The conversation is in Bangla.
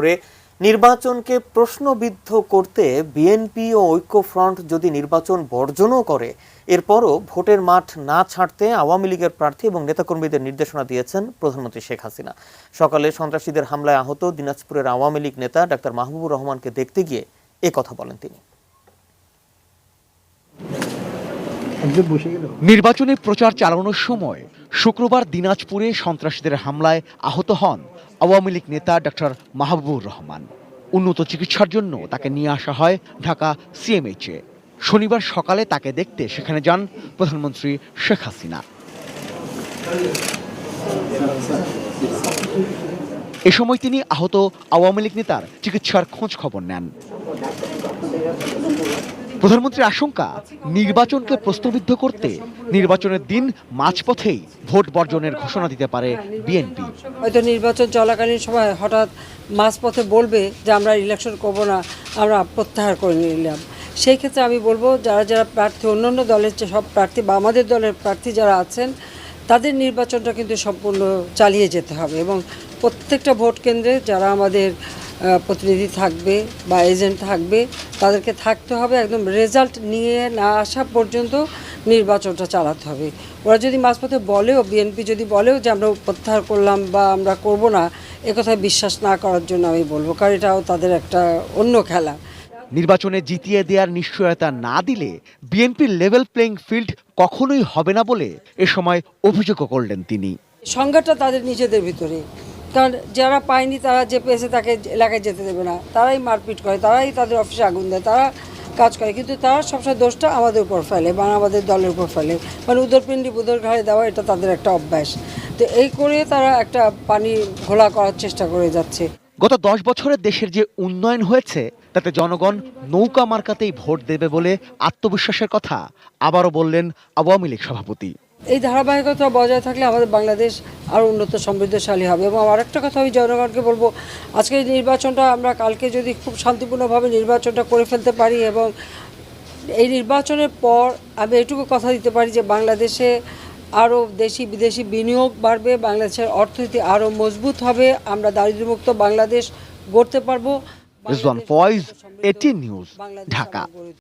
করে নির্বাচনকে প্রশ্নবিদ্ধ করতে বিএনপি ও ঐক্যফ্রন্ট যদি নির্বাচন বর্জনও করে এরপরও ভোটের মাঠ না ছাড়তে আওয়ামী লীগের প্রার্থী এবং নেতাকর্মীদের নির্দেশনা দিয়েছেন প্রধানমন্ত্রী শেখ হাসিনা। সকালে সন্ত্রাসীদের হামলায় আহত দিনাজপুরের আওয়ামী লীগ নেতা ডাক্তার মাহবুবুর রহমানকে দেখতে গিয়ে এ কথা বলেন তিনি। নির্বাচনী প্রচার চালানোর সময় শুক্রবার দিনাজপুরে সন্ত্রাসীদের হামলায় আহত হন আওয়ামী লীগ নেতা ডক্টর মাহবুবুর রহমান। উন্নত চিকিৎসার জন্য তাকে নিয়ে আসা হয় ঢাকা সিএমএইচে শনিবার সকালে তাকে দেখতে সেখানে যান প্রধানমন্ত্রী শেখ হাসিনা। এ সময় তিনি আহত আওয়ামী লীগ নেতার চিকিৎসার খোঁজ খবর নেন। প্রধানমন্ত্রীর আশঙ্কা, নির্বাচনকে প্রশ্নবিদ্ধ করতে নির্বাচনের দিন মাঝপথেই ভোট বর্জনের ঘোষণা দিতে পারে বিএনপি। হয়তো নির্বাচন চলাকালীন সময় হঠাৎ মাঝপথে বলবে যে আমরা ইলেকশন করব না, আমরা প্রত্যাহার করে নিলাম। সেই ক্ষেত্রে আমি বলব, যারা যারা প্রার্থী, অন্যান্য দলের যে সব প্রার্থী বা আমাদের দলের প্রার্থী যারা আছেন, তাদের নির্বাচনটা কিন্তু সম্পূর্ণ চালিয়ে যেতে হবে এবং প্রত্যেকটা ভোট কেন্দ্রে যারা আমাদের প্রতিনিধি থাকবে বা এজেন্ট থাকবে তাদেরকে থাকতে হবে একদম রেজাল্ট নিয়ে না আসা পর্যন্ত নির্বাচনটা চালাতে হবে। ওরা যদি মাঝপথে বলেও বিএনপি যদি বলেও যে আমরা প্রত্যাহার করলাম বা আমরা করব না একথায় বিশ্বাস না করার জন্য আমি বলব কারণ এটাও তাদের একটা অন্য খেলা। নির্বাচনে জিতিয়ে দেওয়ার নিশ্চয়তা না দিলে বিএনপির লেভেল প্লেইং ফিল্ড কখনোই হবে না বলে এ সময় অভিযোগও করলেন তিনি। সংজ্ঞাটা তাদের নিজেদের ভিতরে কারণ যারা পায়নি তারা যে পেয়েছে তাকে এলাকায় যেতে দেবে না। তারাই মারপিট করে, তারাই তাদের অফিসে আগুন দেয়, তারা কাজ করে। কিন্তু তারা সবসময় দোষটা আমাদের উপর ফেলে বা আমাদের দলের উপর ফেলে। মানে উদরপিণ্ডি বুদর ঘাড়ে দেওয়া এটা তাদের একটা অভ্যাস। তো এই করে তারা একটা পানি ঘোলা করার চেষ্টা করে যাচ্ছে। গত দশ বছরে দেশের যে উন্নয়ন হয়েছে, তাতে জনগণ নৌকা মার্কাতেই ভোট দেবে বলে আত্মবিশ্বাসের কথা আবারও বললেন আওয়ামী লীগ সভাপতি। এই ধারাবাহিকতা বজায় থাকলে আমাদের বাংলাদেশ আরও উন্নত সমৃদ্ধশালী হবে। এবং আরেকটা কথা আমি জনগণকে বলব আজকে নির্বাচনটা আমরা কালকে যদি খুব শান্তিপূর্ণভাবে নির্বাচনটা করে ফেলতে পারি এবং এই নির্বাচনের পর আমি এটুকু কথা দিতে পারি যে বাংলাদেশে আরও দেশি বিদেশি বিনিয়োগ বাড়বে বাংলাদেশের অর্থনীতি আরও মজবুত হবে আমরা দারিদ্র্যমুক্ত বাংলাদেশ গড়তে পারব। রিজওয়ান ফয়েজ সমৃদ্ধ নিউজ ঢাকা।